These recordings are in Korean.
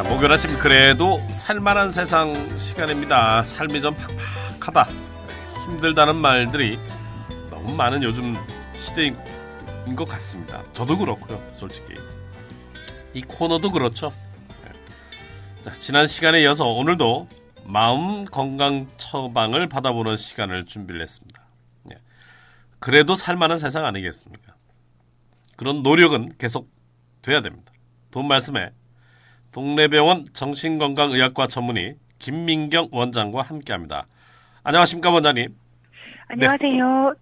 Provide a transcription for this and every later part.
자, 목요일 아침 그래도 살만한 세상 시간입니다. 삶이 좀 팍팍하다, 힘들다는 말들이 너무 많은 요즘 시대인 것 같습니다. 저도 그렇고요, 솔직히. 이 코너도 그렇죠. 예. 자, 지난 시간에 이어서 오늘도 마음 건강 처방을 받아보는 시간을 준비를 했습니다. 예. 그래도 살만한 세상 아니겠습니까? 그런 노력은 계속 돼야 됩니다. 돈 말씀에 동래병원 정신건강의학과 전문의 김민경 원장과 함께합니다. 안녕하십니까 원장님? 안녕하세요.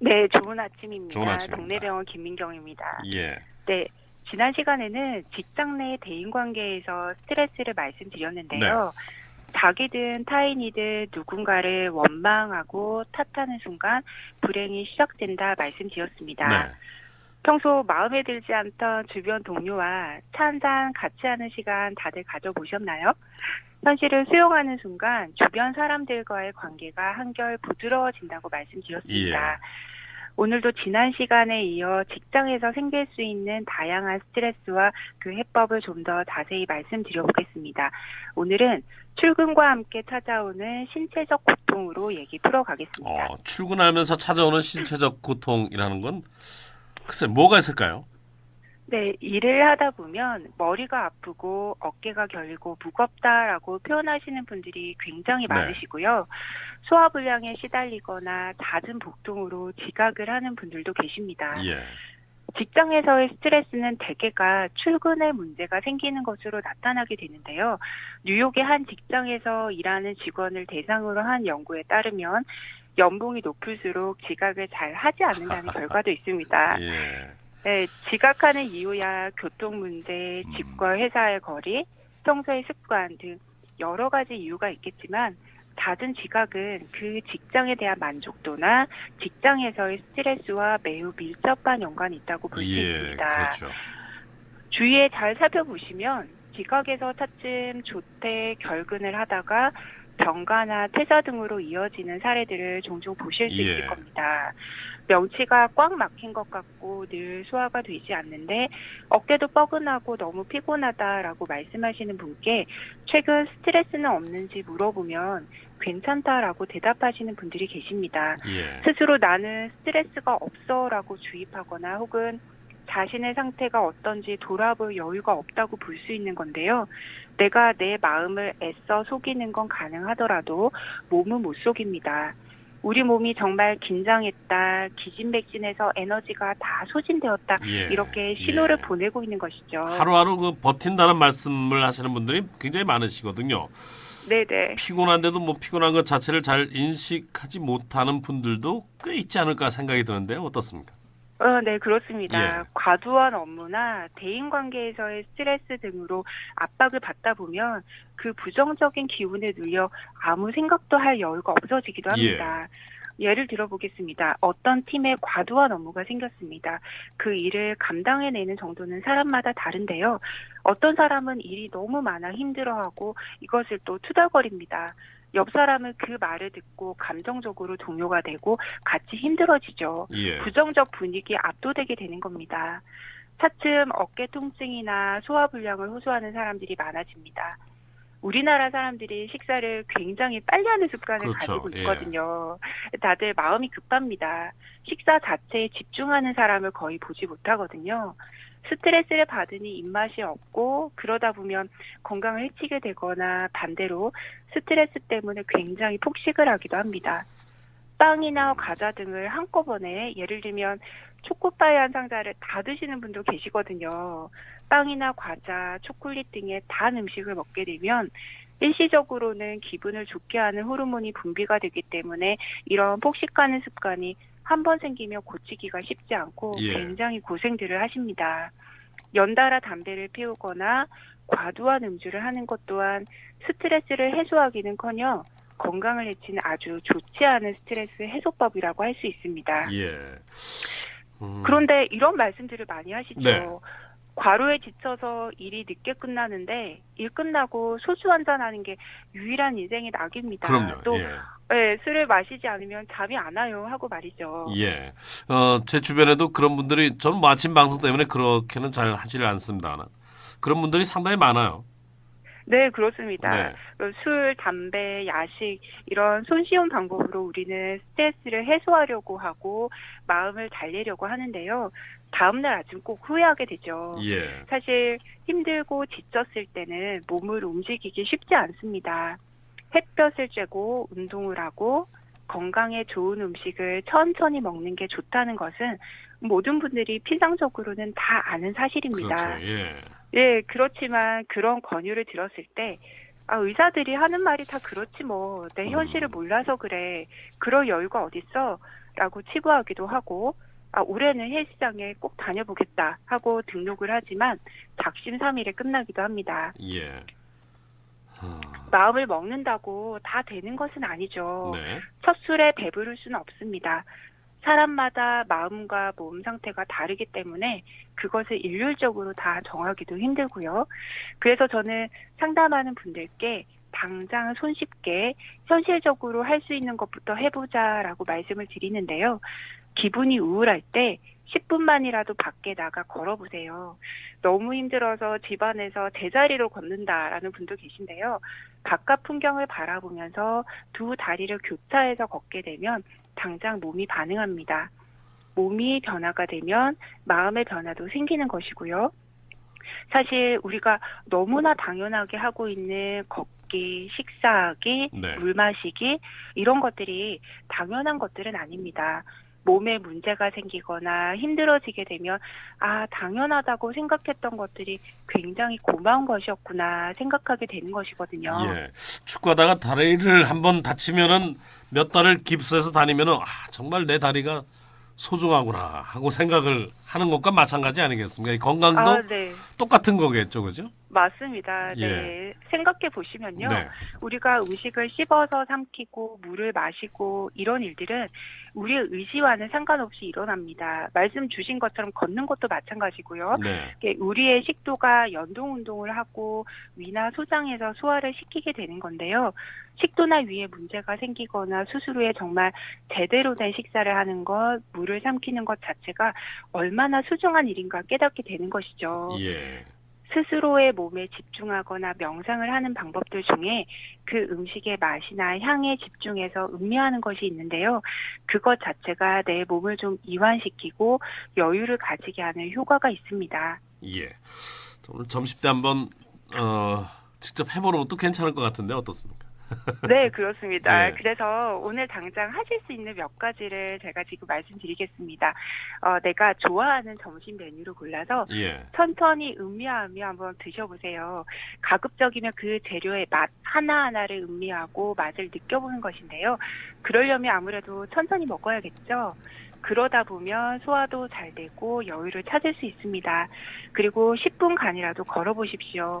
네, 좋은 아침입니다. 좋은 아침입니다. 동네병원 김민경입니다. 예, 네, 지난 시간에는 직장 내 대인 관계에서 스트레스를 말씀드렸는데요. 네. 자기든 타인이든 누군가를 원망하고 탓하는 순간 불행이 시작된다 말씀드렸습니다. 네, 평소 마음에 들지 않던 주변 동료와 차 한잔 같이 하는 시간 다들 가져보셨나요? 현실을 수용하는 순간 주변 사람들과의 관계가 한결 부드러워진다고 말씀드렸습니다. 예. 오늘도 지난 시간에 이어 직장에서 생길 수 있는 다양한 스트레스와 그 해법을 좀 더 자세히 말씀드려보겠습니다. 오늘은 출근과 함께 찾아오는 신체적 고통으로 얘기 풀어가겠습니다. 어, 출근하면서 찾아오는 신체적 고통이라는 건 글쎄 뭐가 있을까요? 네, 일을 하다 보면 머리가 아프고 어깨가 결리고 무겁다라고 표현하시는 분들이 굉장히 네. 많으시고요. 소화불량에 시달리거나 잦은 복통으로 지각을 하는 분들도 계십니다. 예, 직장에서의 스트레스는 대개가 출근에 문제가 생기는 것으로 나타나게 되는데요. 뉴욕의 한 직장에서 일하는 직원을 대상으로 한 연구에 따르면 연봉이 높을수록 지각을 잘 하지 않는다는 결과도 있습니다. 예, 네, 지각하는 이유야 교통 문제, 음. 집과 회사의 거리, 평소의 습관 등 여러 가지 이유가 있겠지만 잦은 지각은 그 직장에 대한 만족도나 직장에서의 스트레스와 매우 밀접한 연관이 있다고 볼 수 예, 있습니다. 그렇죠. 주위에 잘 살펴보시면 지각에서 차츰 조퇴, 결근을 하다가 병가나 퇴사 등으로 이어지는 사례들을 종종 보실 수 예. 있을 겁니다. 명치가 꽉 막힌 것 같고 늘 소화가 되지 않는데 어깨도 뻐근하고 너무 피곤하다라고 말씀하시는 분께 최근 스트레스는 없는지 물어보면 괜찮다라고 대답하시는 분들이 계십니다. 예, 스스로 나는 스트레스가 없어라고 주입하거나 혹은 자신의 상태가 어떤지 돌아볼 여유가 없다고 볼 수 있는 건데요. 내가 내 마음을 애써 속이는 건 가능하더라도 몸은 못 속입니다. 우리 몸이 정말 긴장했다, 기진맥진해서 에너지가 다 소진되었다, 예, 이렇게 신호를 예. 보내고 있는 것이죠. 하루하루 그 버틴다는 말씀을 하시는 분들이 굉장히 많으시거든요. 네네. 피곤한데도 뭐 피곤한 것 자체를 잘 인식하지 못하는 분들도 꽤 있지 않을까 생각이 드는데 어떻습니까? 어, 네, 그렇습니다. 예. 과도한 업무나 대인 관계에서의 스트레스 등으로 압박을 받다 보면 그 부정적인 기운에 눌려 아무 생각도 할 여유가 없어지기도 합니다. 예를 들어보겠습니다. 어떤 팀에 과도한 업무가 생겼습니다. 그 일을 감당해내는 정도는 사람마다 다른데요. 어떤 사람은 일이 너무 많아 힘들어하고 이것을 또 투덜거립니다. 옆 사람은 그 말을 듣고 감정적으로 동요가 되고 같이 힘들어지죠. 예, 부정적 분위기에 압도되게 되는 겁니다. 차츰 어깨 통증이나 소화 불량을 호소하는 사람들이 많아집니다. 우리나라 사람들이 식사를 굉장히 빨리 하는 습관을 그렇죠. 가지고 예. 있거든요. 다들 마음이 급합니다. 식사 자체에 집중하는 사람을 거의 보지 못하거든요. 스트레스를 받으니 입맛이 없고 그러다 보면 건강을 해치게 되거나 반대로 스트레스 때문에 굉장히 폭식을 하기도 합니다. 빵이나 과자 등을 한꺼번에 예를 들면 초코파이 한 상자를 다 드시는 분도 계시거든요. 빵이나 과자, 초콜릿 등의 단 음식을 먹게 되면 일시적으로는 기분을 좋게 하는 호르몬이 분비가 되기 때문에 이런 폭식하는 습관이 한 번 생기면 고치기가 쉽지 않고 예. 굉장히 고생들을 하십니다. 연달아 담배를 피우거나 과도한 음주를 하는 것 또한 스트레스를 해소하기는커녕 건강을 해치는 아주 좋지 않은 스트레스 해소법이라고 할 수 있습니다. 예. 음, 그런데 이런 말씀들을 많이 하시죠. 네. 과로에 지쳐서 일이 늦게 끝나는데 일 끝나고 소주 한잔 하는 게 유일한 인생의 낙입니다. 그럼요. 또 예. 예, 술을 마시지 않으면 잠이 안 와요 하고 말이죠. 예. 어, 제 주변에도 그런 분들이 뭐 아침 방송 때문에 그렇게는 잘 하지를 않습니다. 그런 분들이 상당히 많아요. 네, 그렇습니다. 네. 그 술, 담배, 야식 이런 손쉬운 방법으로 우리는 스트레스를 해소하려고 하고 마음을 달래려고 하는데요. 다음 날 아침 꼭 후회하게 되죠. 예. 사실 힘들고 지쳤을 때는 몸을 움직이기 쉽지 않습니다. 햇볕을 쬐고 운동을 하고 건강에 좋은 음식을 천천히 먹는 게 좋다는 것은 모든 분들이 필상적으로는 다 아는 사실입니다. 그렇죠. 예. 예, 그렇지만 그런 권유를 들었을 때, 아, 의사들이 하는 말이 다 그렇지 뭐, 내 음. 현실을 몰라서 그래. 그럴 여유가 어딨어? 라고 치부하기도 하고, 아, 올해는 헬스장에 꼭 다녀보겠다 하고 등록을 하지만 작심삼일에 끝나기도 합니다. 예. 어, 마음을 먹는다고 다 되는 것은 아니죠. 네. 첫 술에 배부를 수는 없습니다. 사람마다 마음과 몸 상태가 다르기 때문에 그것을 일률적으로 다 정하기도 힘들고요. 그래서 저는 상담하는 분들께 당장 손쉽게 현실적으로 할 수 있는 것부터 해보자라고 말씀을 드리는데요. 기분이 우울할 때 10분만이라도 밖에 나가 걸어보세요. 너무 힘들어서 집안에서 제자리로 걷는다라는 분도 계신데요. 바깥 풍경을 바라보면서 두 다리를 교차해서 걷게 되면 당장 몸이 반응합니다. 몸이 변화가 되면 마음의 변화도 생기는 것이고요. 사실 우리가 너무나 당연하게 하고 있는 걷기, 식사하기, 네. 물 마시기 이런 것들이 당연한 것들은 아닙니다. 몸에 문제가 생기거나 힘들어지게 되면 아 당연하다고 생각했던 것들이 굉장히 고마운 것이었구나 생각하게 되는 것이거든요. 예. 축구하다가 다리를 한번 다치면은 몇 달을 깁스해서 다니면은 아, 정말 내 다리가 소중하구나 하고 생각을 하는 것과 마찬가지 아니겠습니까? 이 건강도 아, 네. 똑같은 거겠죠, 그죠? 맞습니다. 네. 예. 생각해 보시면요. 네. 우리가 음식을 씹어서 삼키고 물을 마시고 이런 일들은 우리의 의지와는 상관없이 일어납니다. 말씀 주신 것처럼 걷는 것도 마찬가지고요. 네. 우리의 식도가 연동 운동을 하고 위나 소장에서 소화를 시키게 되는 건데요. 식도나 위에 문제가 생기거나 수술 후에 정말 제대로 된 식사를 하는 것, 물을 삼키는 것 자체가 얼마나 소중한 일인가 깨닫게 되는 것이죠. 예. 스스로의 몸에 집중하거나 명상을 하는 방법들 중에 그 음식의 맛이나 향에 집중해서 음미하는 것이 있는데요. 그것 자체가 내 몸을 좀 이완시키고 여유를 가지게 하는 효과가 있습니다. 예. 오늘 점심 때 한번 어, 직접 해보는 것도 괜찮을 것 같은데 어떻습니까? 네, 그렇습니다. 예. 그래서 오늘 당장 하실 수 있는 몇 가지를 제가 지금 말씀드리겠습니다. 어, 내가 좋아하는 점심 메뉴를 골라서 예. 천천히 음미하며 한번 드셔보세요. 가급적이면 그 재료의 맛 하나하나를 음미하고 맛을 느껴보는 것인데요. 그러려면 아무래도 천천히 먹어야겠죠. 그러다 보면 소화도 잘 되고 여유를 찾을 수 있습니다. 그리고 10분간이라도 걸어보십시오.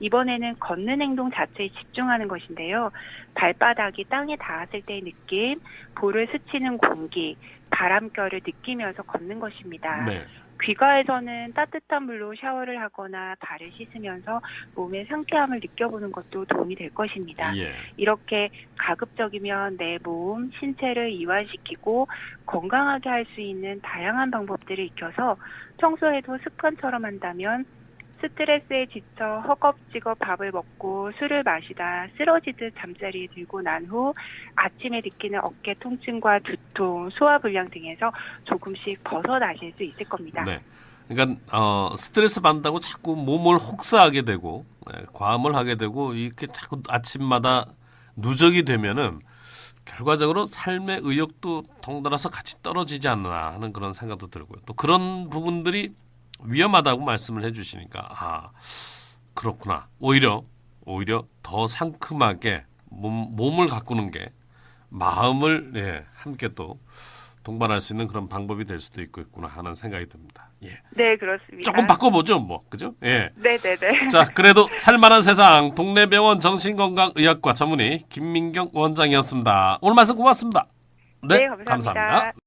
이번에는 걷는 행동 자체에 집중하는 것인데요. 발바닥이 땅에 닿았을 때의 느낌, 볼을 스치는 공기, 바람결을 느끼면서 걷는 것입니다. 네. 귀가에서는 따뜻한 물로 샤워를 하거나 발을 씻으면서 몸의 상쾌함을 느껴보는 것도 도움이 될 것입니다. 예. 이렇게 가급적이면 내 몸, 신체를 이완시키고 건강하게 할 수 있는 다양한 방법들을 익혀서 평소에도 습관처럼 한다면 스트레스에 지쳐 허겁지겁 밥을 먹고 술을 마시다 쓰러지듯 잠자리에 들고 난 후 아침에 느끼는 어깨 통증과 두통, 소화불량 등에서 조금씩 벗어나실 수 있을 겁니다. 네. 그러니까 어, 스트레스 받는다고 자꾸 몸을 혹사하게 되고 네, 과음을 하게 되고 이렇게 자꾸 아침마다 누적이 되면은 결과적으로 삶의 의욕도 덩달아서 같이 떨어지지 않나 하는 그런 생각도 들고요. 또 그런 부분들이 위험하다고 말씀을 해주시니까 아 그렇구나. 오히려 오히려 더 상큼하게 몸, 몸을 가꾸는 게 마음을 예, 함께 또 동반할 수 있는 그런 방법이 될 수도 있겠구나 하는 생각이 듭니다. 예. 네, 그렇습니다. 조금 바꿔보죠, 뭐. 그죠? 예. 네네네. 자, 그래도 살만한 세상 동네병원 정신건강의학과 전문의 김민경 원장이었습니다. 오늘 말씀 고맙습니다. 네, 감사합니다. 감사합니다.